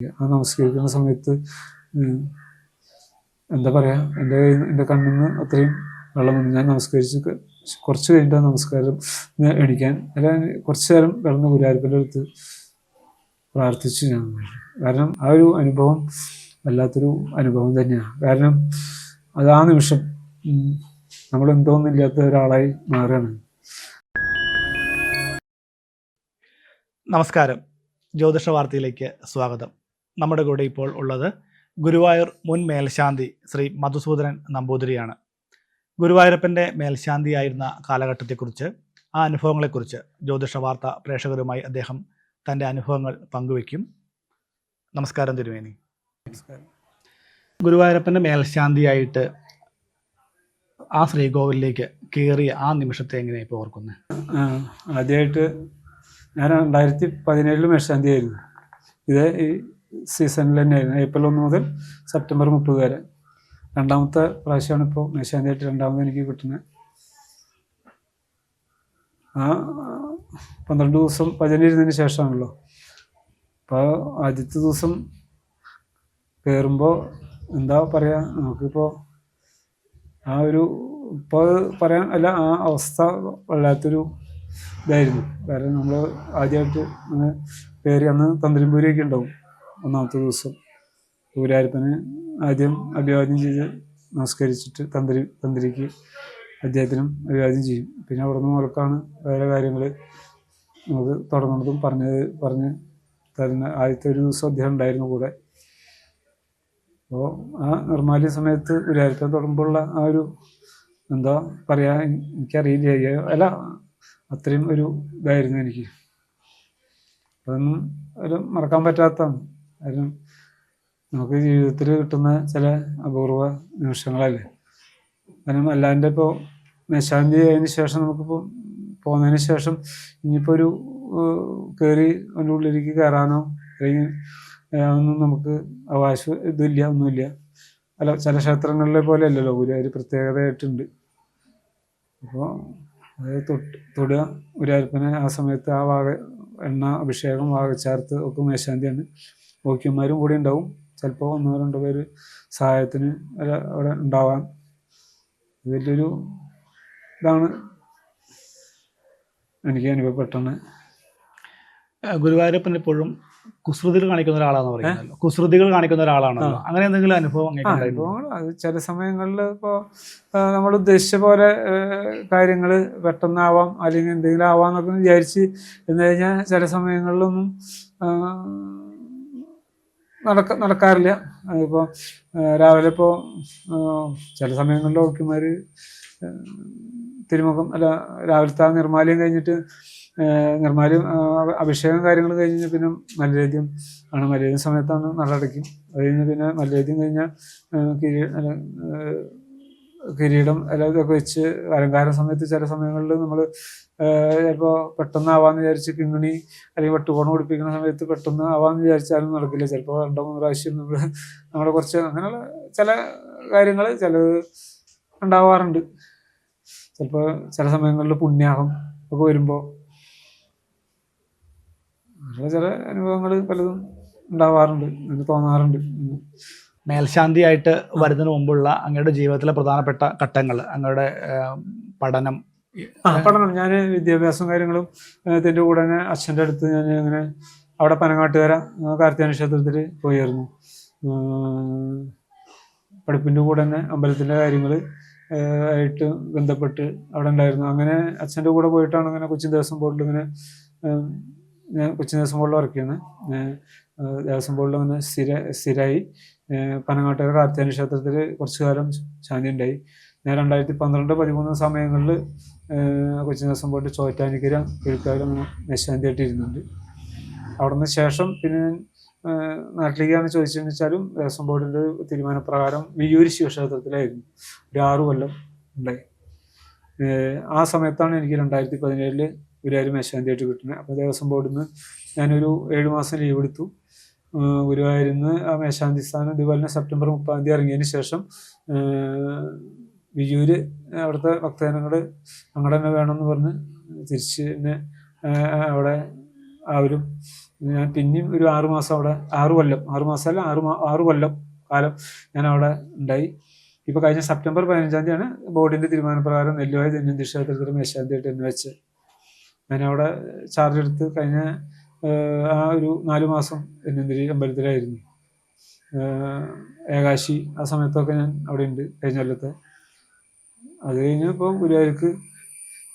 ആ നമസ്കരിക്കുന്ന സമയത്ത് എന്താ പറയാ എന്റെ എന്റെ കണ്ണിൽ നിന്ന് അത്രയും വെള്ളം വന്നു. ഞാൻ നമസ്കരിച്ച് കുറച്ച് കഴിഞ്ഞിട്ട് നമസ്കാരം എണിക്കാൻ അല്ല കുറച്ച് നേരം കിടന്ന് ഗുരുവായൂരപ്പന്റെ അടുത്ത് പ്രാർത്ഥിച്ചു ഞാൻ കാരണം ആ ഒരു അനുഭവം വല്ലാത്തൊരു അനുഭവം തന്നെയാണ്. കാരണം അത് ആ നിമിഷം നമ്മൾ എന്തോന്നില്ലാത്ത ഒരാളായി മാറുകയാണ്. നമസ്കാരം. ജ്യോതിഷ വാർത്തയിലേക്ക് സ്വാഗതം. നമ്മുടെ കൂടെ ഇപ്പോൾ ഉള്ളത് ഗുരുവായൂർ മുൻ മേൽശാന്തി ശ്രീ മധുസൂദനൻ നമ്പൂതിരിയാണ്. ഗുരുവായൂരപ്പന്റെ മേൽശാന്തിയായിരുന്ന കാലഘട്ടത്തെക്കുറിച്ച് ആ അനുഭവങ്ങളെക്കുറിച്ച് ജ്യോതിഷ വാർത്ത പ്രേക്ഷകരുമായി അദ്ദേഹം തന്റെ അനുഭവങ്ങൾ പങ്കുവയ്ക്കും. നമസ്കാരം തിരുവേനി ഗുരുവായൂരപ്പന്റെ മേൽശാന്തിയായിട്ട് ആ ശ്രീകോവിലേക്ക് കയറിയ ആ നിമിഷത്തെ എങ്ങനെയാണ് ഇപ്പോൾ ഓർക്കുന്നത് ആദ്യമായിട്ട് ഞാൻ രണ്ടായിരത്തി പതിനേഴിൽ മേൽശാന്തിയായിരുന്നു. ഇത് ഈ സീസണിൽ തന്നെയായിരുന്നു ഏപ്രിൽ ഒന്ന് മുതൽ സെപ്റ്റംബർ മുപ്പത് വരെ. രണ്ടാമത്തെ പ്രാവശ്യമാണ് ഇപ്പോൾ മേശാന്തിയായിട്ട് രണ്ടാമത് എനിക്ക് കിട്ടുന്നത്. ആ പന്ത്രണ്ട് ദിവസം പതിനിരുന്നതിന് ശേഷമാണല്ലോ. അപ്പോൾ ആദ്യത്തെ ദിവസം കയറുമ്പോൾ എന്താ പറയുക നമുക്കിപ്പോൾ ആ ഒരു ഇപ്പോൾ പറയാൻ അല്ല ആ അവസ്ഥ വല്ലാത്തൊരു ഇതായിരുന്നു. കാരണം നമ്മൾ ആദ്യമായിട്ട് കയറി അന്ന് തന്ത്രിപൂരിയൊക്കെ ഉണ്ടാവും. ഒന്നാമത്തെ ദിവസം ഗുരുവായൂരപ്പന് ആദ്യം അഭിവാദ്യം ചെയ്ത് നമസ്കരിച്ചിട്ട് തന്ത്രി തന്ത്രിക്ക് അദ്ദേഹത്തിനും അഭിവാദ്യം ചെയ്യും. പിന്നെ അവിടെ നിന്ന് മുതൽക്കാണ് വേറെ കാര്യങ്ങൾ നമുക്ക് തുടങ്ങുന്നതും പറഞ്ഞത് പറഞ്ഞ് തരുന്ന ആദ്യത്തെ ഒരു ദിവസം അദ്ദേഹം ഉണ്ടായിരുന്നു കൂടെ. അപ്പോൾ ആ നിർമ്മാല്യ സമയത്ത് ഗുരുവായൂരപ്പൻ തുടങ്ങുമ്പോഴുള്ള ആ ഒരു എന്താ പറയാ എനിക്കറിയില്ല. അല്ല അത്രയും ഒരു ഇതായിരുന്നു എനിക്ക്. അതൊന്നും ഒരു മറക്കാൻ പറ്റാത്തതാണ്. കാരണം നമുക്ക് ജീവിതത്തിൽ കിട്ടുന്ന ചില അപൂർവ നിമിഷങ്ങളല്ലേ? കാരണം അല്ലാന്റെ ഇപ്പോൾ മേശാന്തി ആയതിന് ശേഷം നമുക്കിപ്പോൾ പോകുന്നതിന് ശേഷം ഇനിയിപ്പോൾ ഒരു കയറി അതിന്റെ ഉള്ളിലേക്ക് കയറാനോ അല്ലെങ്കിൽ ഒന്നും നമുക്ക് അവകാശം ഇതില്ല ഒന്നുമില്ല. അല്ല ചില ക്ഷേത്രങ്ങളിലെ പോലെ അല്ലല്ലോ ഗുരുവായൂർ പ്രത്യേകതയായിട്ടുണ്ട്. അപ്പോൾ അത് തൊട്ട് തൊടുക. ഗുരുവായൂരപ്പനെ ആ സമയത്ത് ആ വാഗ എണ്ണ അഭിഷേകം വാകച്ചാർത്ത് ഒക്കെ മേശാന്തിയാണ്. ഓക്യന്മാരും കൂടി ഉണ്ടാവും. ചിലപ്പോൾ ഒന്നോ രണ്ടോ പേര് സഹായത്തിന് അവിടെ ഉണ്ടാവാം. വലിയൊരു ഇതാണ് എനിക്ക് അനുഭവപ്പെട്ടത് ഗുരുവായൂരപ്പൻ എപ്പോഴും കുസൃതികൾ കാണിക്കുന്ന ഒരാളാണെന്ന് പറയുന്നത് കുസൃതികൾ കാണിക്കുന്ന ഒരാളാണ് അങ്ങനെ എന്തെങ്കിലും അനുഭവം? അനുഭവങ്ങൾ അത് ചില സമയങ്ങളിൽ ഇപ്പോൾ നമ്മൾ ഉദ്ദേശിച്ച പോലെ കാര്യങ്ങൾ പെട്ടെന്നാവാം അല്ലെങ്കിൽ എന്തെങ്കിലും ആവാം എന്നൊക്കെ വിചാരിച്ച് എന്ന് കഴിഞ്ഞാൽ ചില സമയങ്ങളിലൊന്നും നടക്ക നടക്കാറില്ല. ഇപ്പോൾ രാവിലെ ഇപ്പോൾ ചില സമയങ്ങളിൽ ഓക്കിമാർ തിരുമുഖം അല്ല രാവിലത്തെ ആ നിർമാലയം കഴിഞ്ഞിട്ട് നിർമാല്യം അഭിഷേകം കാര്യങ്ങൾ കഴിഞ്ഞ് പിന്നെ മല്ലേദ്യം ആണ്. മല്ലേദ്യം സമയത്താണ് നടടയ്ക്കും അത് കഴിഞ്ഞ് പിന്നെ മല്ലേദ്യം കഴിഞ്ഞാൽ കിരീ അല്ല, കിരീടം അല്ല ഇതൊക്കെ വെച്ച് അലങ്കാര സമയത്ത് ചില സമയങ്ങളിൽ നമ്മൾ ചിലപ്പോൾ പെട്ടെന്ന് ആവാന്ന് വിചാരിച്ച് കിങ്ങിണി അല്ലെങ്കിൽ വെട്ടുകോണം പിടിപ്പിക്കുന്ന സമയത്ത് പെട്ടെന്ന് ആവാന്ന് വിചാരിച്ചാലും നടക്കില്ല. ചിലപ്പോൾ രണ്ടോ മൂന്ന് പ്രാവശ്യം നമ്മൾ നമ്മളെ കുറച്ച് അങ്ങനെയുള്ള ചില കാര്യങ്ങൾ ചിലത് ഉണ്ടാവാറുണ്ട്. ചിലപ്പോൾ ചില സമയങ്ങളിൽ പുണ്യാഹം ഒക്കെ വരുമ്പോൾ അങ്ങനെയുള്ള ചില അനുഭവങ്ങൾ പലതും ഉണ്ടാവാറുണ്ട്. എനിക്ക് തോന്നാറുണ്ട്. മേൽശാന്തിയായിട്ട് വരുന്നതിന് മുമ്പുള്ള അങ്ങയുടെ ജീവിതത്തിലെ പ്രധാനപ്പെട്ട ഘട്ടങ്ങൾ അങ്ങയുടെ പഠനം ആ. പഠനം ഞാൻ വിദ്യാഭ്യാസവും കാര്യങ്ങളും ഇതിന്റെ കൂടെ തന്നെ അച്ഛന്റെ അടുത്ത് ഞാൻ ഇങ്ങനെ അവിടെ പനങ്ങാട്ടുകര കാർത്തിയാന ക്ഷേത്രത്തിൽ പോയിരുന്നു. പഠിപ്പിന്റെ കൂടെ തന്നെ അമ്പലത്തിന്റെ കാര്യങ്ങൾ ആയിട്ട് ബന്ധപ്പെട്ട് അവിടെ ഉണ്ടായിരുന്നു. അങ്ങനെ അച്ഛന്റെ കൂടെ പോയിട്ടാണ് അങ്ങനെ കൊച്ചിൻ ദേവസ്വം ബോർഡിൽ ഇങ്ങനെ ഞാൻ കൊച്ചിൻ ദേവസ്വം ബോർഡിൽ വർക്ക് ചെയ്യുന്നത് ദേവസ്വം ബോർഡിൽ അങ്ങനെ സ്ഥിര സ്ഥിരമായി പനങ്ങാട്ടുകര കാർത്തിയാന ക്ഷേത്രത്തിൽ കുറച്ചു കാലം ശാന്തി ഉണ്ടായി. ഞാൻ രണ്ടായിരത്തി പന്ത്രണ്ട് പതിമൂന്ന് സമയങ്ങളിൽ കൊച്ചിൻ ദിവസം പോയിട്ട് ചോറ്റാനിക്കര കിഴക്കാലും മേശാന്തിയായിട്ട് ഇരുന്നുണ്ട് അവിടുന്ന് ശേഷം പിന്നെ ഞാൻ, നാട്ടിലേക്കാണ് ചോദിച്ചതെന്ന് വെച്ചാലും ദേവസ്വം ബോർഡിന്റെ തീരുമാനപ്രകാരം വിയൂര് ശിവക്ഷേത്രത്തിലായിരുന്നു. ഒരു ആറു കൊല്ലം ഉണ്ടായി. ആ സമയത്താണ് എനിക്ക് രണ്ടായിരത്തി പതിനേഴിൽ ഗുരുവായൂർ മേശാന്തിയായിട്ട് കിട്ടുന്നത്. അപ്പോൾ ദേവസ്വം ബോർഡിൽ നിന്ന് ഞാനൊരു ഏഴ് മാസം ലീവ് എടുത്തു. ഗുരുവായൂരിൽ നിന്ന് ആ മേശാന്തി സ്ഥാനം ഇതുപോലെ സെപ്റ്റംബർ മുപ്പതാം തീയതി ഇറങ്ങിയതിന് ശേഷം വിയ്യൂര് അവിടുത്തെ ഭക്തജനങ്ങൾ അങ്ങടെ തന്നെ വേണമെന്ന് പറഞ്ഞ് തിരിച്ച് ഏഹ് അവിടെ അവരും ഞാൻ പിന്നെയും ഒരു ആറുമാസം അവിടെ ആറു കൊല്ലം ആറു മാസമല്ല ആറു ആറു കൊല്ലം കാലം ഞാൻ അവിടെ ഉണ്ടായി. ഇപ്പൊ കഴിഞ്ഞ സെപ്റ്റംബർ പതിനഞ്ചാം തീയതിയാണ് ബോർഡിന്റെ തീരുമാനപ്രകാരം നെല്ലുവായ ദൈനംദിന ക്ഷേത്രത്തിൽ മേശാന്തിയായിട്ട് എന്നെ വെച്ച് ഞാൻ അവിടെ ചാർജ് എടുത്ത് കഴിഞ്ഞ ആ ഒരു നാലു മാസം ധന്വന്തിരി അമ്പലത്തിലായിരുന്നു. ഏകാശി ആ സമയത്തൊക്കെ ഞാൻ അവിടെ ഉണ്ട് കഴിഞ്ഞ കൊല്ലത്തെ. അത് കഴിഞ്ഞ് ഇപ്പോൾ ഗുരുവായൂർക്ക്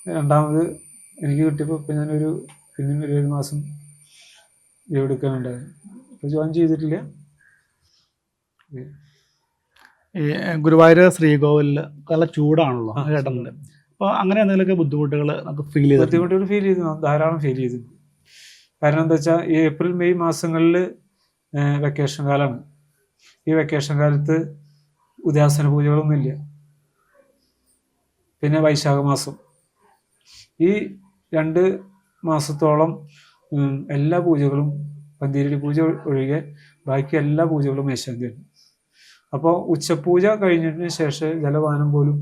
രണ്ടാമത് എനിക്ക് കിട്ടിയപ്പോൾ ഇപ്പം ഞാനൊരു പിന്നെയും ഒരു ഏഴ് മാസം ലീവ് എടുക്കാനുണ്ടായിരുന്നു. ഇപ്പോൾ ജോയിൻ ചെയ്തിട്ടില്ല. ഈ ഗുരുവായൂർ ശ്രീകോവിലിൽ നല്ല ചൂടാണല്ലോ കേട്ടത് അപ്പോൾ അങ്ങനെ എന്തെങ്കിലുമൊക്കെ ബുദ്ധിമുട്ടുകൾ നമുക്ക് ഫീൽ ചെയ്തു ബുദ്ധിമുട്ടുകൾ ഫീൽ ചെയ്തു ധാരാളം ഫീൽ ചെയ്തു കാരണം എന്താ വെച്ചാൽ ഈ ഏപ്രിൽ മെയ് മാസങ്ങളിൽ വെക്കേഷൻ കാലമാണ് ഈ വെക്കേഷൻ കാലത്ത് ഉദയാസന പൂജകളൊന്നുമില്ല. പിന്നെ വൈശാഖ മാസം. ഈ രണ്ട് മാസത്തോളം എല്ലാ പൂജകളും പന്തീരടി പൂജ ഒഴികെ ബാക്കി എല്ലാ പൂജകളും മേശാന്തിയാണ് അപ്പോൾ ഉച്ചപൂജ കഴിഞ്ഞതിന് ശേഷം ജലപാനം പോലും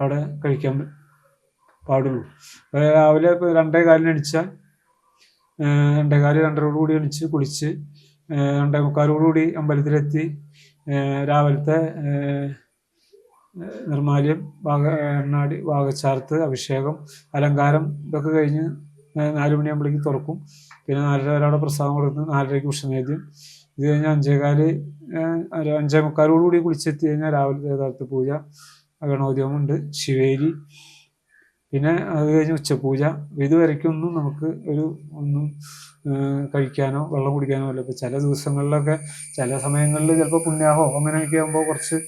അവിടെ കഴിക്കാൻ പാടുള്ളൂ. രാവിലെ രണ്ടേ കാലിന് എണിച്ചാൽ രണ്ടേ കാൽ രണ്ടരോടുകൂടി എണിച്ച് കുളിച്ച് രണ്ടേ മുക്കാലോടുകൂടി അമ്പലത്തിലെത്തി രാവിലത്തെ നിർമാല്യം വാഗ എണ്ണാടി വാഗച്ചാർത്ത് അഭിഷേകം അലങ്കാരം ഇതൊക്കെ കഴിഞ്ഞ് നാല് മണിയാകുമ്പോഴേക്ക് തുറക്കും. പിന്നെ നാലര വരെ അവിടെ പ്രസാദം കൊടുക്കുന്നു. നാലരയ്ക്ക് ഉഷനേദ്യം. ഇത് കഴിഞ്ഞ് അഞ്ചേകാൽ ഒരു അഞ്ചേ മുക്കാലോടുകൂടി കുളിച്ചെത്തി കഴിഞ്ഞാൽ രാവിലെ യഥാർത്ഥ പൂജ. ഗണോദ്യമമുണ്ട്. ശിവേരി. പിന്നെ അത് കഴിഞ്ഞ് ഉച്ചപൂജ. ഇതുവരയ്ക്കൊന്നും നമുക്ക് ഒരു ഒന്നും കഴിക്കാനോ വെള്ളം കുടിക്കാനോ അല്ല. ഇപ്പം ചില ദിവസങ്ങളിലൊക്കെ ചില സമയങ്ങളിൽ ചിലപ്പോൾ പുണ്യാഹോ അങ്ങനെയൊക്കെ ആകുമ്പോൾ കുറച്ച്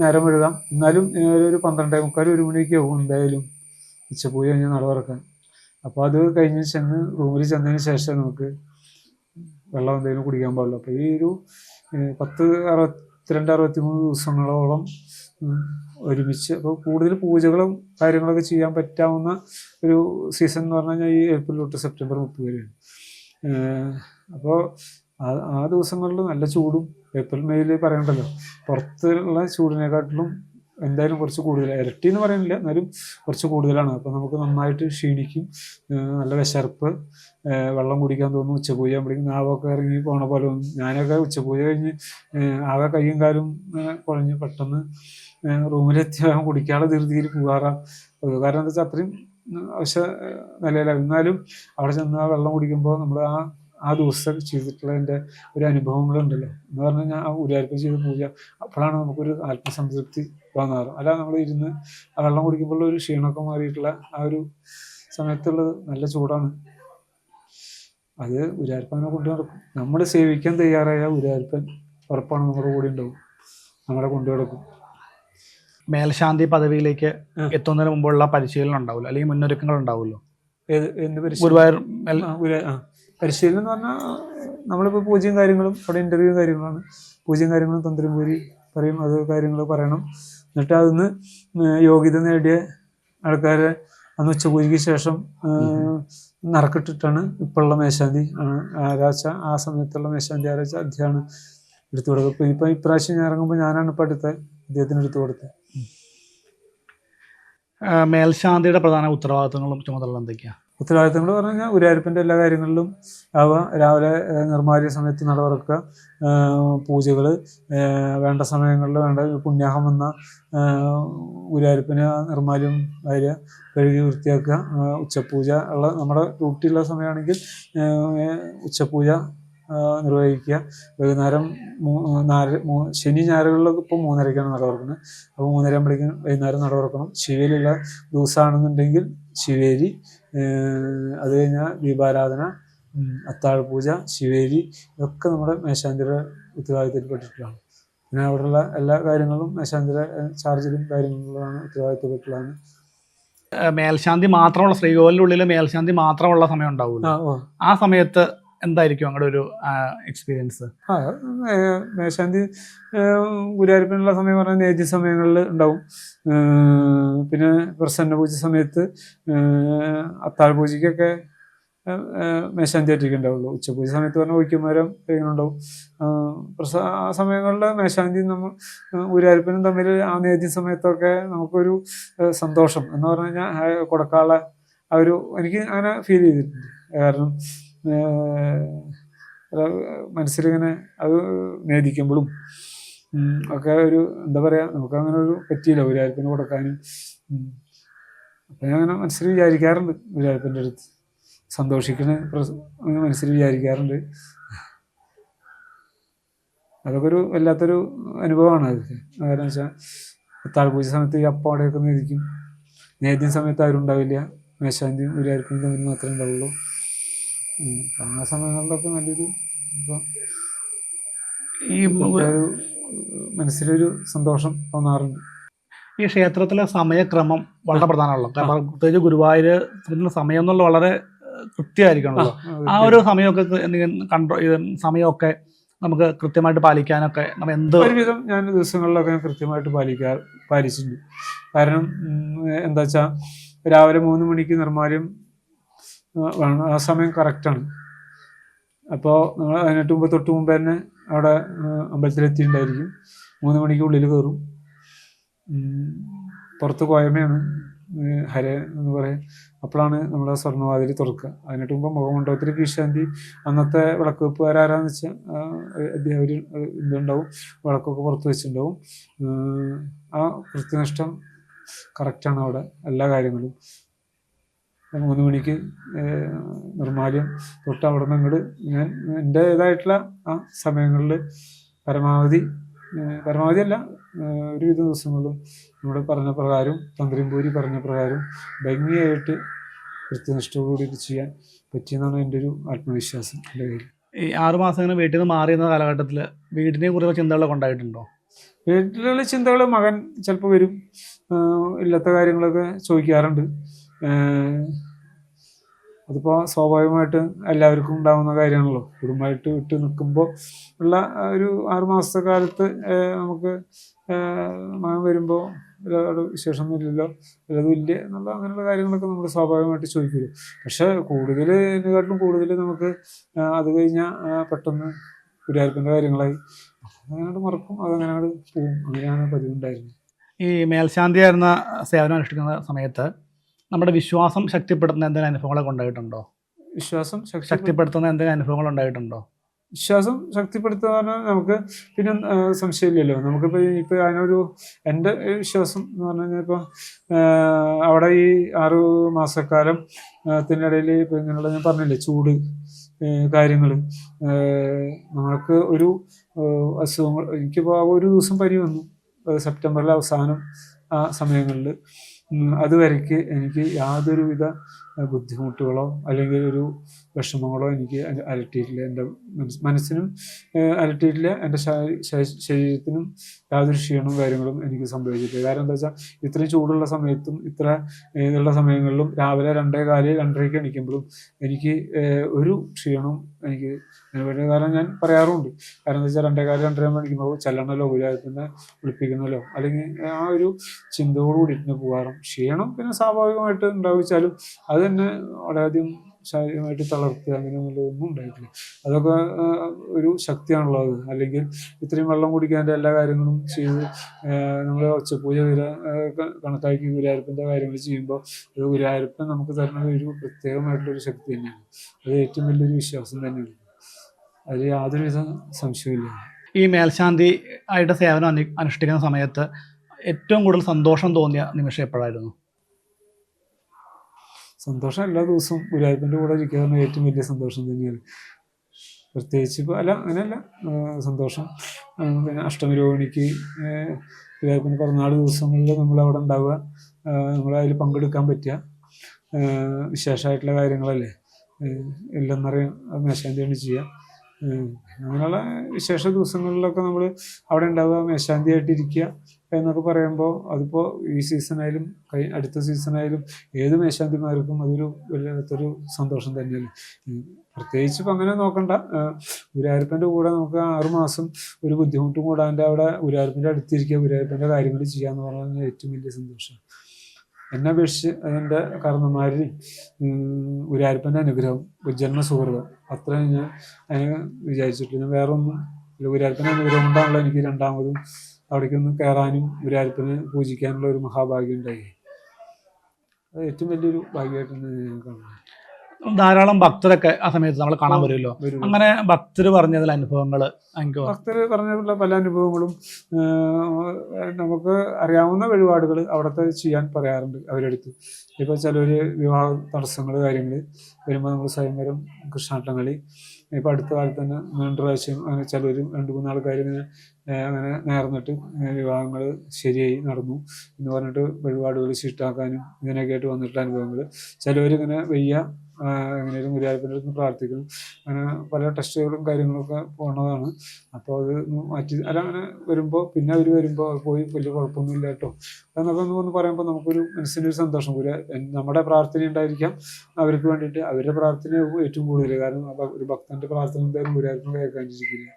നേരം വഴുകാം എന്നാലും ഒരു പന്ത്രണ്ടേ മുക്കാൽ ഒരു മണിയൊക്കെ ആവും എന്തായാലും ഉച്ചപ്പോയി കഴിഞ്ഞാൽ നട തുറക്കാൻ അപ്പോൾ അത് കഴിഞ്ഞ് ചെന്ന് റൂമിൽ ചെന്നതിന് ശേഷം നമുക്ക് വെള്ളം എന്തെങ്കിലും കുടിക്കാൻ പാടില്ല. അപ്പോൾ ഈ ഒരു പത്ത് അറുപത്തിരണ്ട് അറുപത്തി മൂന്ന് ദിവസങ്ങളോളം ഒരുമിച്ച് അപ്പോൾ കൂടുതൽ പൂജകളും കാര്യങ്ങളൊക്കെ ചെയ്യാൻ പറ്റാവുന്ന ഒരു സീസൺ എന്ന് പറഞ്ഞു കഴിഞ്ഞാൽ ഈ ഏപ്രിൽ തൊട്ട് സെപ്റ്റംബർ മുപ്പത് വരെയാണ്. അപ്പോൾ ആ ദിവസങ്ങളിൽ നല്ല ചൂടും ഏപ്രിൽ മെയ്യിൽ പറയണ്ടല്ലോ. പുറത്തുള്ള ചൂടിനെക്കാട്ടിലും എന്തായാലും കുറച്ച് കൂടുതൽ ഇരട്ടി എന്ന് പറയുന്നില്ല എന്നാലും കുറച്ച് കൂടുതലാണ്. അപ്പോൾ നമുക്ക് നന്നായിട്ട് ക്ഷീണിക്കും നല്ല വിശർപ്പ് വെള്ളം കുടിക്കാൻ തോന്നും ഉച്ചപൂജ ആകുമ്പോഴേക്കും നാവൊക്കെ ഇറങ്ങി പോണ പോലെ തോന്നും. ഞാനൊക്കെ ഉച്ചപൂജ കഴിഞ്ഞ് ആകെ കയ്യും കാലും കുഴഞ്ഞ് പെട്ടെന്ന് റൂമിലെത്തി കുടിക്കാനുള്ള ധൃതിയിൽ പോകാറാണ് കാരണം എന്താ വെച്ചാൽ അത്രയും അവശ്യ നിലയിലാണ് എന്നാലും അവിടെ ചെന്ന് വെള്ളം കുടിക്കുമ്പോൾ നമ്മൾ ആ ആ ദിവസം ചെയ്തിട്ടുള്ള എന്റെ ഒരു അനുഭവങ്ങളുണ്ടല്ലോ. എന്ന് പറഞ്ഞാൽ ഞാൻ ആ ഉരുവാരിപ്പം ചെയ്ത പൂജ അപ്പോഴാണ് നമുക്കൊരു ആത്മസംതൃപ്തി തോന്നാറ് അല്ല നമ്മൾ ഇരുന്ന് ആ വെള്ളം കുടിക്കുമ്പോൾ ഒരു ക്ഷീണമൊക്കെ മാറിയിട്ടുള്ള ആ ഒരു സമയത്തുള്ളത് നല്ല ചൂടാണ്. അത് ഉരുവാരിപ്പനെ കൊണ്ടു നടക്കും. നമ്മൾ സേവിക്കാൻ തയ്യാറായ ഉരുവാരിപ്പൻ ഉറപ്പാണ് നമ്മുടെ കൂടെ ഉണ്ടാവും. നമ്മളെ കൊണ്ടു നടക്കും. മേൽശാന്തി പദവിയിലേക്ക്. എത്തുന്നതിന് മുമ്പുള്ള പരിശീലനം ഉണ്ടാവില്ല അല്ലെങ്കിൽ മുന്നൊരുക്കങ്ങൾ ഉണ്ടാവുമല്ലോ? ഗുരുവായൂർ. പരിശീലനം എന്ന് പറഞ്ഞാൽ നമ്മളിപ്പോൾ പൂജ്യം കാര്യങ്ങളും അവിടെ ഇന്റർവ്യൂ കാര്യങ്ങളാണ്. പൂജ്യം കാര്യങ്ങളും തന്ത്രം കൂരി പറയും അത് കാര്യങ്ങൾ പറയണം. എന്നിട്ട് അതിന്ന് യോഗ്യത നേടിയ ആൾക്കാരെ അന്ന് ഉച്ചപൂജയ്ക്ക് ശേഷം നറക്കിട്ടിട്ടാണ് ഇപ്പോഴുള്ള മേശാന്തി ആരാച്ച ആ സമയത്തുള്ള മേശാന്തി ആരാച്ച അദ്ദേഹമാണ് എടുത്തു കൊടുക്കുക ഇപ്പം ഇപ്പം ഇപ്രാവശ്യം ഞാൻ ഇറങ്ങുമ്പോൾ ഞാനാണ് ഇപ്പം അടുത്ത അദ്ദേഹത്തിന് എടുത്തു കൊടുത്തത്. മേൽശാന്തിയുടെ പ്രധാന ഉത്തരവാദിത്തങ്ങളും ചുമതലകളും എന്തൊക്കെയാ? ഉത്തരവാദിത്തങ്ങൾ പറഞ്ഞു കഴിഞ്ഞാൽ ഗുരുവായൂരപ്പന്റെ എല്ലാ കാര്യങ്ങളിലും അവ രാവിലെ ഏഹ്, നിർമ്മാല്യ സമയത്ത് നട തുറക്കുക പൂജകൾ വേണ്ട സമയങ്ങളിൽ വേണ്ട പുണ്യാഹം വന്ന ഗുരുവായൂരപ്പന് നിർമ്മാല്യം വരിക കഴുകി വൃത്തിയാക്കുക. ഉച്ചപൂജ ഉള്ള നമ്മുടെ ഡ്യൂട്ടിയുള്ള സമയമാണെങ്കിൽ ഉച്ചപൂജ നിർവഹിക്കുക. വൈകുന്നേരം നാല് ശനി ഞായറുകളിലൊക്കെ ഇപ്പോൾ മൂന്നരയ്ക്കാണ് നട തുറക്കുന്നത് അപ്പോൾ മൂന്നര ആകുമ്പോഴേക്കും വൈകുന്നേരം നട തുറക്കണം ശിവയിലുള്ള ദിവസമാണെന്നുണ്ടെങ്കിൽ ശിവേരി അത് കഴിഞ്ഞാൽ ദീപാരാധന അത്താഴപൂജ ശിവേരി ഇതൊക്കെ നമ്മുടെ മേശാന്തിയുടെ ഉത്തരവാദിത്തത്തിൽപ്പെട്ടിട്ടുള്ളതാണ് പിന്നെ അവിടെയുള്ള എല്ലാ കാര്യങ്ങളും മേശാന്തിയുടെ ഏഹ്, ചാർജിലും കാര്യങ്ങളിലാണ് ഉത്തരവാദിത്തപ്പെട്ടുള്ളതാണ് മേൽശാന്തി മാത്രമുള്ള ശ്രീകോവിലിനുള്ളിൽ മേൽശാന്തി മാത്രമുള്ള സമയം ഓ. ആ സമയത്ത് എന്തായിരിക്കും അങ്ങടെ ഒരു എക്സ്പീരിയൻസ് മേശാന്തി ഗുരുവായൂരപ്പനുള്ള സമയം പറഞ്ഞാൽ നേജി സമയങ്ങളിൽ ഉണ്ടാവും. പിന്നെ പ്രസന്ന പൂജ സമയത്ത് അത്താഴ പൂജയ്ക്കൊക്കെ മേശാന്തി ഉണ്ടാവുള്ളൂ. ഉച്ചപൂജ സമയത്ത് പറഞ്ഞാൽ ഒഴിക്കുമരം ഉണ്ടാവും. പ്രസ ആ സമയങ്ങളിൽ മേശാന്തി നമ്മൾ ഗുരുവായൂരപ്പനും തമ്മിൽ ആ നേജി സമയത്തൊക്കെ നമുക്കൊരു സന്തോഷം എന്ന് പറഞ്ഞു കഴിഞ്ഞാൽ കൊടക്കാളെ ആ ഒരു എനിക്ക് അങ്ങനെ ഫീൽ ചെയ്തിട്ടുണ്ട്. കാരണം മനസ്സിലിങ്ങനെ അത് നേദിക്കുമ്പോഴും ഒക്കെ ഒരു എന്താ പറയുക നമുക്ക് അങ്ങനെ ഒരു പറ്റിയില്ല ഗുരുവായൂരപ്പന് കൊടുക്കാനും. അപ്പം ഞാൻ അങ്ങനെ മനസ്സിൽ വിചാരിക്കാറുണ്ട് ഗുരുവായൂരപ്പന്റെ അടുത്ത്. സന്തോഷിക്കണ മനസ്സിൽ വിചാരിക്കാറുണ്ട്. അതൊക്കെ ഒരു വല്ലാത്തൊരു അനുഭവമാണ് അത്. കാരണം വെച്ചാൽ പൂജ സമയത്ത് ഈ അപ്പം അവിടെയൊക്കെ നേദിക്കും നേദ്യം സമയത്ത് ആരും ഉണ്ടാവില്ല. മേശാന്തിയും ഗുരുവായൂരപ്പനും തമ്മിൽ മാത്രമേ ഉണ്ടാവുള്ളൂ. ആ സമയങ്ങളിലൊക്കെ നല്ലൊരു ഇപ്പം ഈ മനസ്സിലൊരു സന്തോഷം തോന്നാറുണ്ട്. ഈ ക്ഷേത്രത്തിലെ സമയക്രമം വളരെ പ്രധാനമുള്ള കാരണം പ്രത്യേകിച്ച് ഗുരുവായൂർ സമയം എന്നുള്ള വളരെ കൃത്യമായിരിക്കണം കൃത്യമായിരിക്കണമല്ലോ. ആ ഒരു സമയമൊക്കെ കൺട്രോൾ സമയമൊക്കെ നമുക്ക് കൃത്യമായിട്ട് പാലിക്കാനൊക്കെ നമ്മൾ എന്ത് ഒരുവിധം ഞാൻ ദിവസങ്ങളിലൊക്കെ കൃത്യമായിട്ട് പാലിക്കാ പാലിച്ചിട്ടുണ്ട്. കാരണം എന്താ വെച്ചാൽ രാവിലെ മൂന്ന് മണിക്ക് നിർമ്മാല്യം വേണം. ആ സമയം കറക്റ്റാണ് അപ്പോൾ നമ്മൾ അതിനെട്ട് മുമ്പ് തൊട്ട് മുമ്പ് തന്നെ അവിടെ അമ്പലത്തിലെത്തിയിട്ടുണ്ടായിരിക്കും മൂന്ന് മണിക്ക് ഉള്ളിൽ കയറും. പുറത്ത് കോയമയാണ് ഹര എന്ന് പറയും. അപ്പോഴാണ് നമ്മളെ സ്വർണവാതിൽ തുറക്കുക. അതിനിട്ട് മുമ്പ് മുഖമണ്ഡപത്തിൽ കീശാന്തി അന്നത്തെ വിളക്ക് വെപ്പുകാരാരാന്ന് വെച്ചാൽ അദ്ദേഹം ഇതുണ്ടാവും. വിളക്കൊക്കെ പുറത്ത് വെച്ചിട്ടുണ്ടാവും. ആ കൃത്യനിഷ്ഠം കറക്റ്റാണ് അവിടെ എല്ലാ കാര്യങ്ങളും. മൂന്ന് മണിക്ക് നിർമാല്യം തൊട്ട് അവിടെ നിന്ന് ഇങ്ങോട്ട് ഞാൻ എന്റേതായിട്ടുള്ള ആ സമയങ്ങളിൽ പരമാവധി പരമാവധി അല്ല ഒരുവിധ ദിവസങ്ങളിലും നമ്മുടെ പറഞ്ഞ പ്രകാരം തന്ത്രിമ്പൂരി പറഞ്ഞ പ്രകാരം ഭംഗിയായിട്ട് കൃത്യനിഷ്ഠയോടുകൂടി ഇത് ചെയ്യാൻ പറ്റിയെന്നാണ് എന്റെ ഒരു ആത്മവിശ്വാസം എന്റെ കയ്യിൽ. ഈ ആറ് മാസം ഇങ്ങനെ വീട്ടിൽ നിന്ന് മാറിയുന്ന കാലഘട്ടത്തിൽ വീടിനെ കുറിച്ചുള്ള ചിന്തകളൊക്കെ ഉണ്ടായിട്ടുണ്ടോ? വീട്ടിലുള്ള ചിന്തകൾ മകൻ ചിലപ്പോൾ വരും ഇല്ലാത്ത കാര്യങ്ങളൊക്കെ ചോദിക്കാറുണ്ട്. അതിപ്പോൾ സ്വാഭാവികമായിട്ട് എല്ലാവർക്കും ഉണ്ടാകുന്ന കാര്യമാണല്ലോ. കുടുംബമായിട്ട് വിട്ട് നിൽക്കുമ്പോൾ ഉള്ള ഒരു ആറുമാസത്തെ കാലത്ത് നമുക്ക് മകൻ വരുമ്പോൾ ഒരുപാട് വിശേഷമൊന്നുമില്ലല്ലോ വല്ലതും ഇല്ല എന്നുള്ള അങ്ങനെയുള്ള കാര്യങ്ങളൊക്കെ നമ്മൾ സ്വാഭാവികമായിട്ട് ചോദിക്കുമല്ലോ പക്ഷേ കൂടുതൽ ഇതിനെക്കാട്ടിലും കൂടുതൽ നമുക്ക് അത് കഴിഞ്ഞാൽ പെട്ടെന്ന് ഗുരുവായൂരപ്പന്റെ കാര്യങ്ങളായി. അങ്ങനെയാണ് മറക്കും അതങ്ങനെ പോവും. അങ്ങനെയാണ് പതിവുണ്ടായിരുന്നത്. ഈ മേൽശാന്തിയായിരുന്ന സേവനം അനുഷ്ഠിക്കുന്ന സമയത്ത് നമ്മുടെ വിശ്വാസം ശക്തിപ്പെടുത്തുന്ന എന്തെങ്കിലും അനുഭവങ്ങളൊക്കെ ഉണ്ടായിട്ടുണ്ടോ? വിശ്വാസം ശക്തിപ്പെടുത്തുന്ന എന്തെങ്കിലും അനുഭവങ്ങൾ ഉണ്ടായിട്ടുണ്ടോ? വിശ്വാസം ശക്തിപ്പെടുത്തുക പറഞ്ഞാൽ നമുക്ക് പിന്നെ സംശയമില്ലല്ലോ. നമുക്കിപ്പോൾ ഇപ്പോൾ അതിനൊരു എന്റെ വിശ്വാസം എന്ന് പറഞ്ഞു കഴിഞ്ഞാൽ ഇപ്പോൾ അവിടെ ഈ ആറ് മാസക്കാലം ത്തിനിടയിൽ ഇപ്പോൾ ഇങ്ങനെയുള്ള ഞാൻ പറഞ്ഞില്ലേ ചൂട് കാര്യങ്ങൾ നമുക്ക് ഒരു അസുഖങ്ങൾ എനിക്കിപ്പോൾ ഒരു ദിവസം പനി വന്നു. സെപ്റ്റംബറിലെ അവസാനം ആ സമയങ്ങളിൽ അതുവരയ്ക്ക് എനിക്ക് യാതൊരുവിധ ബുദ്ധിമുട്ടുകളോ അല്ലെങ്കിൽ ഒരു വിഷമങ്ങളോ എനിക്ക് അല- അലട്ടിയിട്ടില്ല എന്റെ മനസ് മനസ്സിനും അലട്ടിയിട്ടില്ല. എന്റെ ശരീരത്തിനും യാതൊരു ക്ഷീണവും കാര്യങ്ങളും എനിക്ക് സംഭവിച്ചിട്ടില്ല. കാരണം എന്താ വെച്ചാൽ ഇത്രയും ചൂടുള്ള സമയത്തും ഇത്ര ഇതുള്ള സമയങ്ങളിലും രാവിലെ രണ്ടേ കാൽ രണ്ടരയ്ക്ക് എണീക്കുമ്പോഴും എനിക്ക് ഒരു ക്ഷീണവും എനിക്ക് അതിനുവേണ്ടി കാരണം ഞാൻ പറയാറുണ്ട്. കാരണം എന്താ വെച്ചാൽ രണ്ടേ കാൽ രണ്ടര മണിക്കുമ്പോൾ ചെല്ലണമല്ലോ ഗുരുവായൂരത്തിനെ വിളിപ്പിക്കണമല്ലോ അല്ലെങ്കിൽ ആ ഒരു ചിന്തയോടുകൂടി ഇരുന്ന് പോകാറും ക്ഷീണം പിന്നെ സ്വാഭാവികമായിട്ട് ഉണ്ടാവിച്ചാലും അത് തന്നെ വളരെയധികം ശാരീരികമായിട്ട് തളർത്തുക അങ്ങനെയുള്ളതൊന്നും ഉണ്ടായിട്ടില്ല. അതൊക്കെ ഒരു ശക്തിയാണുള്ളത് അത്. അല്ലെങ്കിൽ ഇത്രയും വെള്ളം കുടിക്കാന്റെ എല്ലാ കാര്യങ്ങളും ചെയ്ത് നമ്മൾ ഒച്ചപ്പൂജ വില കണക്കാക്കി ഗുരുവായൂരപ്പന്റെ കാര്യങ്ങൾ ചെയ്യുമ്പോൾ ഒരു ഗുരുവായൂരപ്പൻ നമുക്ക് തരുന്ന ഒരു പ്രത്യേകമായിട്ടുള്ളൊരു ശക്തി തന്നെയാണ്. അത് ഏറ്റവും വലിയൊരു വിശ്വാസം തന്നെയാണ്. അതിൽ യാതൊരുവിധ സംശയമില്ല ഈ മേൽശാന്തി ആയിട്ട് സേവനം അനുഷ്ഠിക്കുന്ന സമയത്ത് ഏറ്റവും കൂടുതൽ സന്തോഷം തോന്നിയ നിമിഷം എപ്പോഴായിരുന്നു? സന്തോഷം. എല്ലാ ദിവസവും ഗുരുവായൂരപ്പന്റെ കൂടെ ഇരിക്കുക തന്നെ ഏറ്റവും വലിയ സന്തോഷം തന്നെയാണ്. പ്രത്യേകിച്ച് ഇപ്പോൾ അല്ല അങ്ങനെയല്ല. സന്തോഷം. പിന്നെ അഷ്ടമി രോഹിണിക്ക് ഗുരുവായൂരപ്പന്റെ പിറന്നാൾ ദിവസങ്ങളിൽ നമ്മൾ അവിടെ ഉണ്ടാവുക. നമ്മളതിൽ പങ്കെടുക്കാൻ പറ്റുക. വിശേഷമായിട്ടുള്ള കാര്യങ്ങളല്ലേ? ഇല്ലെന്നറിയാം അത് മേശാന്തിയാണ് ചെയ്യുക. ഉം. അങ്ങനെയുള്ള വിശേഷ ദിവസങ്ങളിലൊക്കെ നമ്മൾ അവിടെ ഉണ്ടാവുക മേശാന്തിയായിട്ട് ഇരിക്കുക. എന്നൊക്കെ പറയുമ്പോൾ അതിപ്പോൾ ഈ സീസണായാലും കൈ അടുത്ത സീസണായാലും ഏത് മേശാന്തിമാർക്കും അതൊരു വല്ലാത്തൊരു സന്തോഷം തന്നെയല്ലേ. പ്രത്യേകിച്ച് ഇപ്പം അങ്ങനെ നോക്കണ്ട. ഗുരുവായൂരപ്പന്റെ കൂടെ നമുക്ക് ആറുമാസം ഒരു ബുദ്ധിമുട്ടും കൂടാണ്ട് അവിടെ ഗുരുവായൂരപ്പന്റെ അടുത്തിരിക്കുക ഗുരുവായൂരപ്പന്റെ കാര്യങ്ങൾ ചെയ്യാന്ന് പറഞ്ഞാൽ ഏറ്റവും വലിയ സന്തോഷം. എന്നെ അപേക്ഷിച്ച് അതിന്റെ കാരണന്മാരിൽ ഗുരുവായൂരപ്പന്റെ അനുഗ്രഹം ഉജ്ജന്മ സുഹൃതം. അത്രയും ഞാൻ അതിന് വിചാരിച്ചിട്ടില്ല. ഞാൻ വേറെ ഒന്നും ഗുരുവായൂരപ്പന്റെ അനുഗ്രഹം കൊണ്ടാണല്ലോ എനിക്ക് രണ്ടാമതും അവിടേക്കൊന്ന് കയറാനും ഗുരുവായൂരപ്പനെ പൂജിക്കാനുള്ള ഒരു മഹാഭാഗ്യം ഉണ്ടായി. അത് ഏറ്റവും വലിയൊരു ഭാഗ്യമായിട്ടാണ് ഞാൻ കാണുന്നു ധാരാളം ഭക്തരൊക്കെ ആ സമയത്ത് നമ്മൾ കാണാൻ വരുമല്ലോ. അങ്ങനെ ഭക്തർ പറഞ്ഞതിൽ അനുഭവങ്ങൾ എനിക്ക് ഭക്തർ പറഞ്ഞതിലുള്ള പല അനുഭവങ്ങളും നമുക്ക് അറിയാവുന്ന വഴിപാടുകൾ അവിടുത്തെ ചെയ്യാൻ പറയാറുണ്ട് അവരെടുത്ത്. ഇപ്പോൾ ചിലർ വിവാഹ തടസ്സങ്ങൾ കാര്യങ്ങൾ വരുമ്പോൾ നമ്മൾ സ്വയംവരം കൃഷ്ണാട്ടങ്ങളി ഇപ്പോൾ അടുത്ത കാലത്ത് തന്നെ മൂന്ന് പ്രാവശ്യം അങ്ങനെ ചിലവരും രണ്ട് മൂന്ന് ആൾക്കാർ ഇങ്ങനെ അങ്ങനെ നേർന്നിട്ട് വിവാഹങ്ങൾ ശരിയായി നടന്നു എന്ന് പറഞ്ഞിട്ട് വഴിപാടുകൾ ചീട്ടാക്കാനും ഇതിനൊക്കെ ആയിട്ട് വന്നിട്ടുള്ള അനുഭവങ്ങൾ ചിലവരിങ്ങനെ വയ്യ എങ്ങനെയും ഗുരുവായൂരപ്പന്റെ അടുത്ത് പ്രാർത്ഥിക്കുന്നു. അങ്ങനെ പല ടെസ്റ്റുകളും കാര്യങ്ങളൊക്കെ പോണതാണ്. അപ്പോൾ അത് മാറ്റി അല്ല അങ്ങനെ വരുമ്പോൾ പിന്നെ അവർ വരുമ്പോൾ പോയി വലിയ കുഴപ്പമൊന്നുമില്ല കേട്ടോ. എന്നൊക്കെ ഒന്ന് പറയുമ്പോൾ നമുക്കൊരു മനസ്സിനൊരു സന്തോഷം ഒരു നമ്മുടെ പ്രാർത്ഥന ഉണ്ടായിരിക്കാം. അവർക്ക് വേണ്ടിയിട്ട് അവരുടെ പ്രാർത്ഥന ഏറ്റവും കൂടുതൽ കാരണം ഒരു ഭക്തന്റെ പ്രാർത്ഥന എന്തായാലും ഗുരുവായൂരപ്പൻ കേൾക്കാനിരിക്കില്ല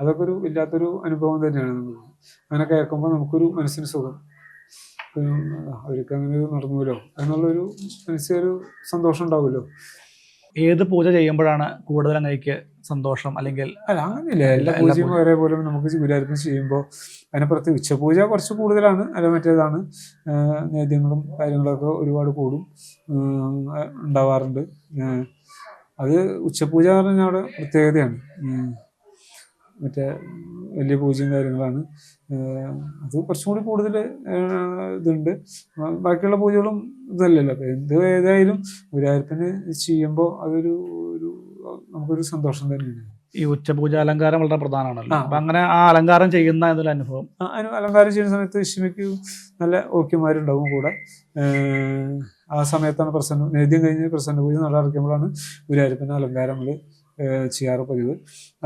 അതൊക്കെ ഒരു ഇല്ലാത്തൊരു അനുഭവം തന്നെയാണ് നമുക്ക്. അങ്ങനെ കേൾക്കുമ്പോൾ നമുക്കൊരു മനസ്സിന് സുഖം. അവർക്ക് അങ്ങനെ നടന്നുല്ലോ നടന്നുവല്ലോ എന്നുള്ളൊരു മനസ്സിലൊരു സന്തോഷം ഉണ്ടാവുമല്ലോ? ഏത് പൂജ ചെയ്യുമ്പോഴാണ് കൂടുതൽ അങ്ങേക്ക് സന്തോഷം അല്ലെങ്കിൽ അല്ല അങ്ങനെയില്ല. എല്ലാ പൂജയും ഒരേപോലെ നമുക്ക് ഗുരുവായൂരപ്പം ചെയ്യുമ്പോൾ അതിനപ്പുറത്ത് ഉച്ചപൂജ കുറച്ച് കൂടുതലാണ്. അല്ല മറ്റേതാണ് നേദ്യങ്ങളും കാര്യങ്ങളൊക്കെ ഒരുപാട് കൂടും ഉണ്ടാവാറുണ്ട്. അത് ഉച്ചപൂജ എന്ന് പറഞ്ഞാൽ അവിടെ പ്രത്യേകതയാണ്. മറ്റേ വലിയ പൂജയും കാര്യങ്ങളാണ്. അത് കുറച്ചും കൂടി കൂടുതൽ ഇതുണ്ട്. ബാക്കിയുള്ള പൂജകളും ഇതല്ലല്ലോ. അപ്പം എന്ത് ഏതായാലും ഗുരുവായൂരപ്പന് ചെയ്യുമ്പോൾ അതൊരു ഒരു നമുക്കൊരു സന്തോഷം തന്നെയാണ്. ഈ ഉച്ചപൂജ അലങ്കാരം വളരെ പ്രധാനമാണല്ലോ. അപ്പം അങ്ങനെ ആ അലങ്കാരം ചെയ്യുന്ന എന്തൊരു അനുഭവം? അലങ്കാരം ചെയ്യുന്ന സമയത്ത് ഇഷിമയ്ക്ക് നല്ല ഓക്കിമാരുണ്ടാവും കൂടെ. ആ സമയത്താണ് പ്രസന്ന നേദ്യം കഴിഞ്ഞ് പ്രസന്ന പൂജ നടക്കുമ്പോഴാണ് ഗുരുവായൂരപ്പന്റെ അലങ്കാരങ്ങൾ ചെയ്യാറ് പതിവ്.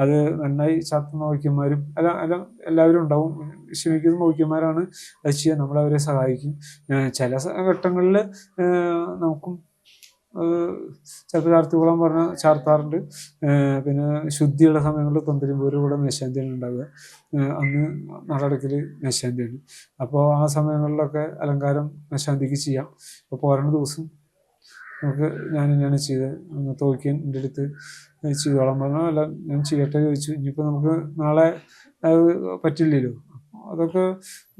അത് നന്നായി ചാത്തുന്ന നോക്കിയന്മാരും അല്ല അല്ല എല്ലാവരും ഉണ്ടാവും. ക്ഷമിക്കുന്ന നോക്കിയന്മാരാണ് അത് ചെയ്യാൻ നമ്മളവരെ സഹായിക്കും. ചില ഘട്ടങ്ങളിൽ നമുക്കും ചിലപ്പോൾ ചാർത്തിക്കുളം പറഞ്ഞ ചാർത്താറുണ്ട്. പിന്നെ ശുദ്ധിയുള്ള സമയങ്ങളിൽ തൊന്തരിമ്പൂര് കൂടെ മേശാന്തിയാണ് ഉണ്ടാവുക. അന്ന് നടടക്കിൽ മേശാന്തിയാണ്. അപ്പോൾ ആ സമയങ്ങളിലൊക്കെ അലങ്കാരം മേശാന്തിക്ക് ചെയ്യാം. അപ്പോൾ പോരണ ദിവസം നമുക്ക് ഞാൻ തന്നെയാണ് ചെയ്തത് തോക്കിയൻ എന്റെ അടുത്ത് ചെയ്തോളാൻ പറഞ്ഞു. അല്ല ഞാൻ ചെയ്യട്ടെ ചോദിച്ചു. ഇനിയിപ്പോൾ നമുക്ക് നാളെ അത് പറ്റില്ലല്ലോ. അതൊക്കെ അതൊക്കെ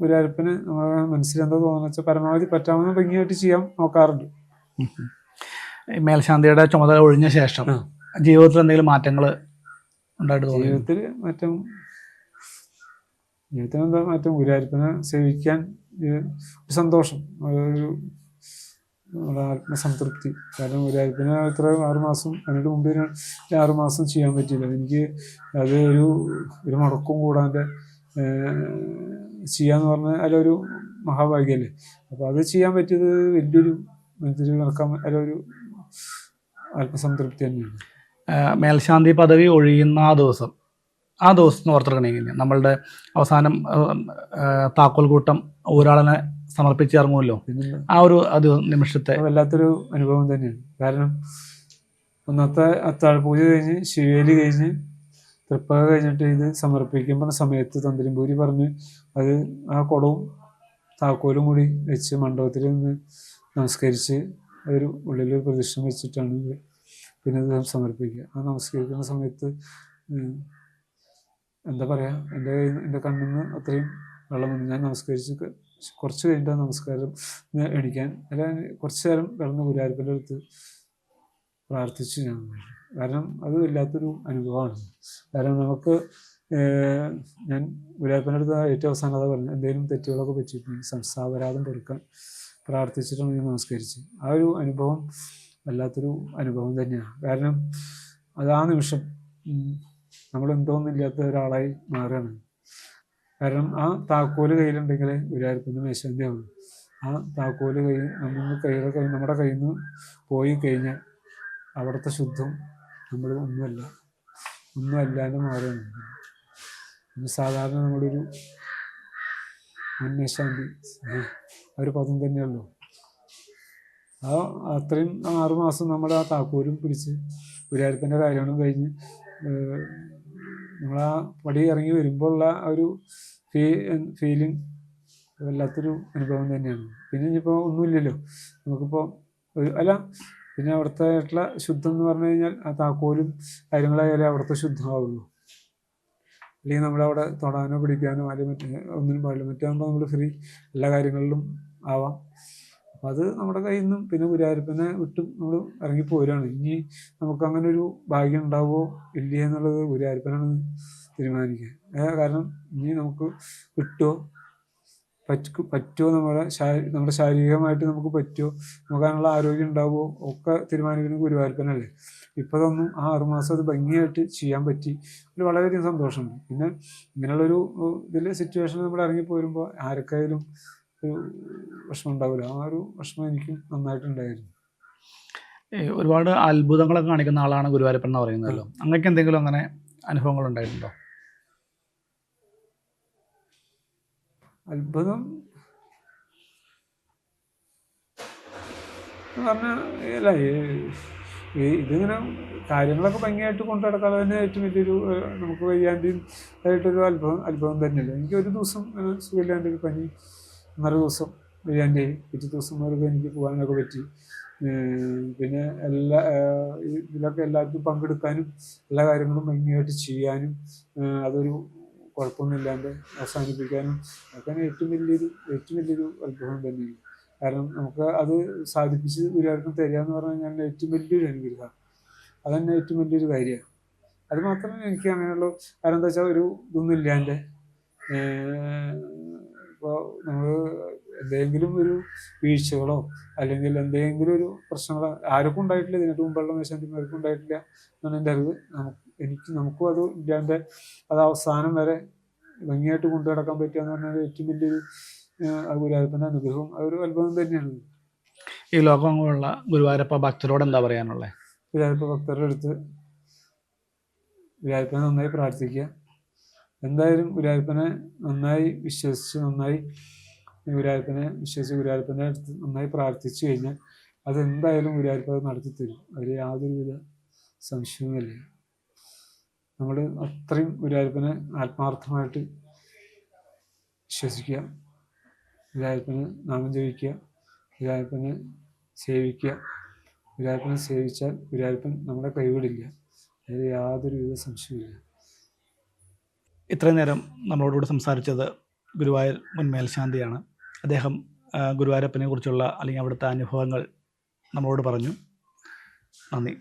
ഗുരുവായൂരപ്പന് നമ്മുടെ മനസ്സിലെന്താ തോന്നുന്നു വെച്ചാൽ പരമാവധി പറ്റാവുന്ന ഭംഗിയായിട്ട് ചെയ്യാൻ നോക്കാറുണ്ട്. മേൽശാന്തിയുടെ ചുമതല ഒഴിഞ്ഞ ശേഷം. ജീവിതത്തിൽ എന്തെങ്കിലും മാറ്റങ്ങൾ ഉണ്ടായിട്ട് ജീവിതത്തിൽ മാറ്റം ജീവിതത്തിൽ എന്താ മാറ്റം? ഗുരുവായൂരപ്പനെ സേവിക്കാൻ ഒരു ഒരു സന്തോഷം. ഒരു നമ്മുടെ ആത്മസംതൃപ്തി. കാരണം ഒരു ഗുരുവായൂരപ്പനെ എത്ര ആറുമാസം അതിനോട് മുമ്പേ ആറുമാസം ചെയ്യാൻ പറ്റിയില്ല. എനിക്ക് അത് ഒരു ഒരു മുടക്കം കൂടാതെ ചെയ്യാന്ന് പറഞ്ഞാൽ അതിലൊരു മഹാഭാഗ്യല്ലേ? അപ്പോൾ അത് ചെയ്യാൻ പറ്റിയത് വലിയൊരു മനസ്സിൽ നടക്കാൻ അതിലൊരു ആത്മസംതൃപ്തി തന്നെയാണ്. മേൽശാന്തി പദവി ഒഴിയുന്ന ആ ദിവസം ആ ദിവസം ഓർത്തെടുക്കണമെങ്കിൽ നമ്മളുടെ അവസാനം ആ, ആ, താക്കോൽ കൂട്ടം ഒരാളിനെ സമർപ്പിച്ച് ഇറങ്ങുമല്ലോ ആ ഒരു അത് നിമിഷത്തെ വല്ലാത്തൊരു അനുഭവം തന്നെയാണ്. കാരണം ഒന്നത്തെ അത്താഴ പൂജ കഴിഞ്ഞ് ശിവേലി കഴിഞ്ഞ് തൃപ്പക കഴിഞ്ഞിട്ട് ഇത് സമർപ്പിക്കുമ്പോൾ സമയത്ത് തന്ത്രിപൂരി പറഞ്ഞ് അത് ആ കുടവും താക്കോലും കൂടി വെച്ച് മണ്ഡപത്തിൽ നിന്ന് നമസ്കരിച്ച് ഒരു ഉള്ളിലൊരു പ്രതിഷ്ഠ വെച്ചിട്ടാണ് ഇത് പിന്നെ ഇത് സമർപ്പിക്കുക. ആ നമസ്കരിക്കുന്ന സമയത്ത് എന്താ പറയുക എന്റെ കയ്യിൽ എന്റെ കണ്ണിൽ നിന്ന് അത്രയും വെള്ളം വന്നു ഞാൻ നമസ്കരിച്ച് കുറച്ച് കഴിഞ്ഞിട്ട് നമസ്കാരം എണിക്കാൻ. അല്ല കുറച്ച് നേരം കിടന്ന് ഗുരുവായൂരപ്പന്റെ അടുത്ത് പ്രാർത്ഥിച്ചു ഞാൻ. കാരണം അത് വല്ലാത്തൊരു അനുഭവമാണ്. കാരണം നമുക്ക് ഞാൻ ഗുരുവായൂരപ്പന്റെ അടുത്ത് ഏറ്റവും അവസാനം അതാ പറഞ്ഞു എന്തെങ്കിലും തെറ്റുകളൊക്കെ പറ്റിയിട്ടുണ്ടെങ്കിൽ സംസ്ഥാപരാധം കൊടുക്കാൻ പ്രാർത്ഥിച്ചിട്ടാണ് ഞാൻ നമസ്കരിച്ചത്. ആ ഒരു അനുഭവം വല്ലാത്തൊരു അനുഭവം തന്നെയാണ്. കാരണം അത് ആ നിമിഷം നമ്മൾ എന്തോന്നില്ലാത്ത ഒരാളായി മാറുകയാണ്. കാരണം ആ താക്കോൽ കയ്യിലുണ്ടെങ്കിൽ ഗുരുവായൂരപ്പന്റെ ആവും ആ താക്കോൽ കൈ നമ്മൾ കൈയുടെ കൈ നമ്മുടെ കയ്യിൽ നിന്ന് പോയി കഴിഞ്ഞാൽ അവിടുത്തെ ശുദ്ധം നമ്മൾ ഒന്നുമല്ല ഒന്നും അല്ലാണ്ട് മാറുകയാണ് സാധാരണ നമ്മുടെ ഒരു മുൻമേശാന്തി ആ ഒരു പദം തന്നെയുള്ളൂ. ആ അത്രയും ആറുമാസം നമ്മൾ ആ താക്കോലും പിടിച്ച് ഗുരുവായൂരപ്പന്റെ കാര്യങ്ങളും കഴിഞ്ഞ് നമ്മളാ പടി ഇറങ്ങി വരുമ്പോഴുള്ള ഒരു ഫീ ഫീലിംഗ് വല്ലാത്തൊരു അനുഭവം തന്നെയാണ്. പിന്നെ ഇനിയിപ്പോൾ ഒന്നുമില്ലല്ലോ. നമുക്കിപ്പോൾ അല്ല പിന്നെ അവിടുത്തെ ആയിട്ടുള്ള ശുദ്ധം എന്ന് പറഞ്ഞു കഴിഞ്ഞാൽ ആ താക്കോലും കാര്യങ്ങളായാലേ അവിടുത്തെ ശുദ്ധമാവുള്ളൂ. അല്ലെങ്കിൽ നമ്മളവിടെ തൊടാനോ പിടിക്കാനോ അല്ലെങ്കിൽ മറ്റേ ഒന്നിനും പാടില്ല. മറ്റാകുമ്പോൾ നമ്മൾ ഫ്രീ എല്ലാ കാര്യങ്ങളിലും ആവാം. അപ്പം അത് നമ്മുടെ കയ്യിൽ നിന്നും പിന്നെ ഗുരുവായൂരപ്പനെ വിട്ടും നമ്മൾ ഇറങ്ങിപ്പോരാണ് ഇനി നമുക്ക് അങ്ങനെ ഒരു ഭാഗ്യം ഉണ്ടാവുമോ ഇല്ലേ എന്നുള്ളത് ഗുരുവായൂരപ്പനാണ് തീരുമാനിക്കുക. ഏ, കാരണം ഇനി നമുക്ക് കിട്ടുമോ പറ്റു പറ്റുമോ നമ്മുടെ ശാരീ നമ്മുടെ ശാരീരികമായിട്ട് നമുക്ക് പറ്റുമോ? നമുക്ക് അതിനുള്ള ആരോഗ്യം ഉണ്ടാവുമോ? ഒക്കെ തീരുമാനിക്കുന്നത് ഗുരുവായൂരപ്പനല്ലേ ഇപ്പം തന്നും ആ ആറുമാസം അത് ഭംഗിയായിട്ട് ചെയ്യാൻ പറ്റി. ഒരു വളരെയധികം സന്തോഷമുണ്ട്. പിന്നെ ഇങ്ങനെയുള്ളൊരു ഇതിൽ സിറ്റുവേഷൻ നമ്മൾ ഇറങ്ങി പോരുമ്പോൾ ആർക്കായാലും ഒരു വിഷമം ഉണ്ടാവില്ല. ആ ഒരു വിഷമം എനിക്കും നന്നായിട്ടുണ്ടായിരുന്നു. ഒരുപാട് അത്ഭുതങ്ങളൊക്കെ കാണിക്കുന്ന ആളാണ് ഗുരുവായൂരപ്പൻ എന്ന് പറയുന്നതല്ലോ. അങ്ങനെ എന്തെങ്കിലും അങ്ങനെ അനുഭവങ്ങൾ ഉണ്ടായിട്ടുണ്ടോ? അത്ഭുതം. എന്ന് പറഞ്ഞാൽ അല്ല ഈ- ഇതിങ്ങനെ കാര്യങ്ങളൊക്കെ ഭംഗിയായിട്ട് കൊണ്ടു നടക്കാതെ തന്നെ ഏറ്റവും വലിയൊരു നമുക്ക് വയ്യാണ്ടിയും ആയിട്ടൊരു അത്ഭുതം അത്ഭുതം തന്നെയല്ലേ? എനിക്ക് ഒരു ദിവസം സുഖമില്ലാണ്ട് ഒരു പനി ഒന്നര ദിവസം വയ്യാണ്ടി പിറ്റേ ദിവസം വരെ എനിക്ക് പോകാനൊക്കെ പറ്റി. പിന്നെ എല്ലാ ഇതിലൊക്കെ എല്ലാവർക്കും പങ്കെടുക്കാനും എല്ലാ കാര്യങ്ങളും ഭംഗിയായിട്ട് ചെയ്യാനും അതൊരു കുഴപ്പമൊന്നുമില്ലാണ്ട് അവസാനിപ്പിക്കാനും അതൊക്കെയാണ് ഏറ്റവും വലിയൊരു ഏറ്റവും വലിയൊരു അത്ഭുതം തന്നെയാണ്. കാരണം നമുക്ക് അത് സാധിപ്പിച്ച് ഒരാൾക്കും തരിക എന്ന് പറഞ്ഞു കഴിഞ്ഞാൽ ഏറ്റവും വലിയൊരു അനുഗ്രഹമാണ് അതന്നെ ഏറ്റവും വലിയൊരു കാര്യമാണ്. അത് മാത്രമേ എനിക്ക് അങ്ങനെയുള്ള കാരണം എന്താ വെച്ചാൽ ഒരു ഇതൊന്നും ഇല്ലാണ്ട് ഇപ്പോൾ നമ്മൾ എന്തെങ്കിലും ഒരു വീഴ്ചകളോ അല്ലെങ്കിൽ എന്തെങ്കിലും ഒരു പ്രശ്നങ്ങളോ ആർക്കും ഉണ്ടായിട്ടില്ല. ഇതിനു മുമ്പുള്ള മേശാന്തിമാർക്കും ഉണ്ടായിട്ടില്ല. എന്നാണ് എന്റെ അറിവ്. നമുക്ക് എനിക്ക് നമുക്കും അത് ഇല്ലാണ്ട് അത് അവസാനം വരെ ഭംഗിയായിട്ട് കൊണ്ടു നടക്കാൻ പറ്റുക എന്ന് പറഞ്ഞാൽ ഏറ്റവും വലിയൊരു ഗുരുവായൂരപ്പന്റെ അനുഗ്രഹവും അതൊരു അത്ഭുതം തന്നെയാണ്. ഈ ലോകമുള്ള ഗുരുവായൂരപ്പ ഭക്തരോട് എന്താ പറയാനുള്ളത് ഗുരുവായൂരപ്പ ഭക്തരുടെ അടുത്ത് ഗുരുവായൂരപ്പനെ നന്നായി പ്രാർത്ഥിക്കുക. എന്തായാലും ഗുരുവായൂരപ്പനെ നന്നായി വിശ്വസിച്ച് നന്നായി ഗുരുവായൂരപ്പനെ വിശ്വസിച്ച് ഗുരുവായൂരപ്പന്റെ അടുത്ത് നന്നായി പ്രാർത്ഥിച്ചു കഴിഞ്ഞാൽ അതെന്തായാലും ഗുരുവായൂരപ്പ നടത്തി തരും അതിൽ യാതൊരുവിധ സംശയവുമില്ല. നമ്മൾ അത്രയും ഗുരുവായൂരപ്പനെ ആത്മാർത്ഥമായിട്ട് വിശ്വസിക്കുക. ഗുരുവായൂരപ്പന് നാമം ജപിക്കുക. ഗുരുവായൂരപ്പനെ സേവിക്കുക. ഗുരുവായൂരപ്പനെ സേവിച്ചാൽ ഗുരുവായൂരപ്പൻ നമ്മളെ കൈവിടില്ല. അതിൽ യാതൊരുവിധ സംശയമില്ല ഇത്രയും നേരം നമ്മളോടുകൂടി സംസാരിച്ചത് ഗുരുവായൂർ മുൻ മേൽശാന്തിയാണ് അദ്ദേഹം ഗുരുവായൂരപ്പനെ കുറിച്ചുള്ള അല്ലെങ്കിൽ അവിടുത്തെ അനുഭവങ്ങൾ നമ്മളോട് പറഞ്ഞു. നന്ദി.